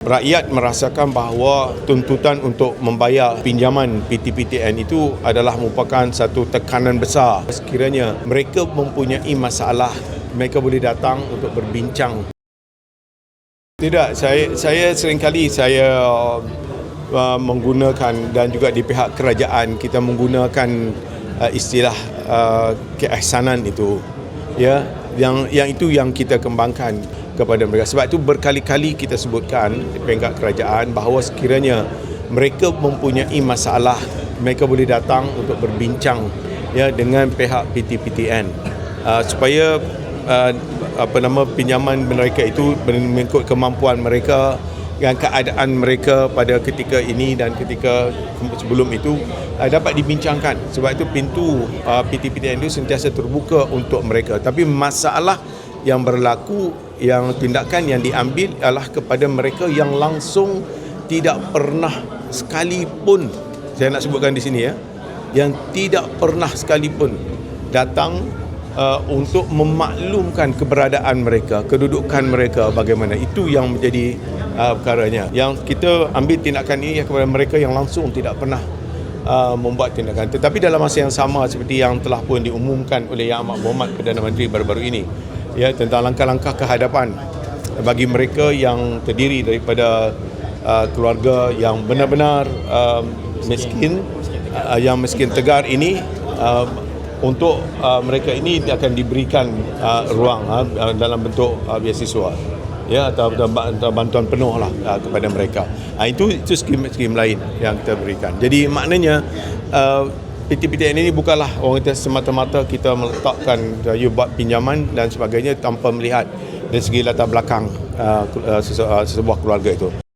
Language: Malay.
Rakyat merasakan bahawa tuntutan untuk membayar pinjaman PTPTN itu adalah merupakan satu tekanan besar. Sekiranya mereka mempunyai masalah, mereka boleh datang untuk berbincang. Tidak, saya saya seringkali saya uh, menggunakan dan juga di pihak kerajaan kita menggunakan uh, istilah uh, keihsanan itu. Ya, yang yang itu yang kita kembangkan kepada mereka. Sebab itu berkali-kali kita sebutkan di peringkat kerajaan bahawa sekiranya mereka mempunyai masalah, mereka boleh datang untuk berbincang ya dengan pihak PTPTN uh, supaya uh, apa nama pinjaman mereka itu mengikut kemampuan mereka dan keadaan mereka pada ketika ini dan ketika sebelum itu uh, dapat dibincangkan. Sebab itu pintu uh, PTPTN itu sentiasa terbuka untuk mereka. Tapi masalah yang berlaku yang tindakan yang diambil adalah kepada mereka yang langsung tidak pernah sekalipun saya nak sebutkan di sini ya yang tidak pernah sekalipun datang uh, untuk memaklumkan keberadaan mereka kedudukan mereka bagaimana itu yang menjadi uh, perkaranya. Yang kita ambil tindakan ini kepada mereka yang langsung tidak pernah uh, membuat tindakan. Tetapi dalam masa yang sama seperti yang telah pun diumumkan oleh Yang Amat Berhormat Perdana Menteri baru-baru ini ya tentang langkah-langkah kehadapan bagi mereka yang terdiri daripada uh, keluarga yang benar-benar uh, miskin uh, yang miskin tegar ini uh, untuk uh, mereka ini akan diberikan uh, ruang uh, dalam bentuk uh, beasiswa ya atau, atau bantuan penuh lah uh, kepada mereka. Uh, itu itu skim-skim lain yang kita berikan. Jadi maknanya uh, PTPTN ini bukanlah orang kata semata-mata kita meletakkan uh, you buat pinjaman dan sebagainya tanpa melihat dari segi latar belakang uh, uh, sesebuah keluarga itu.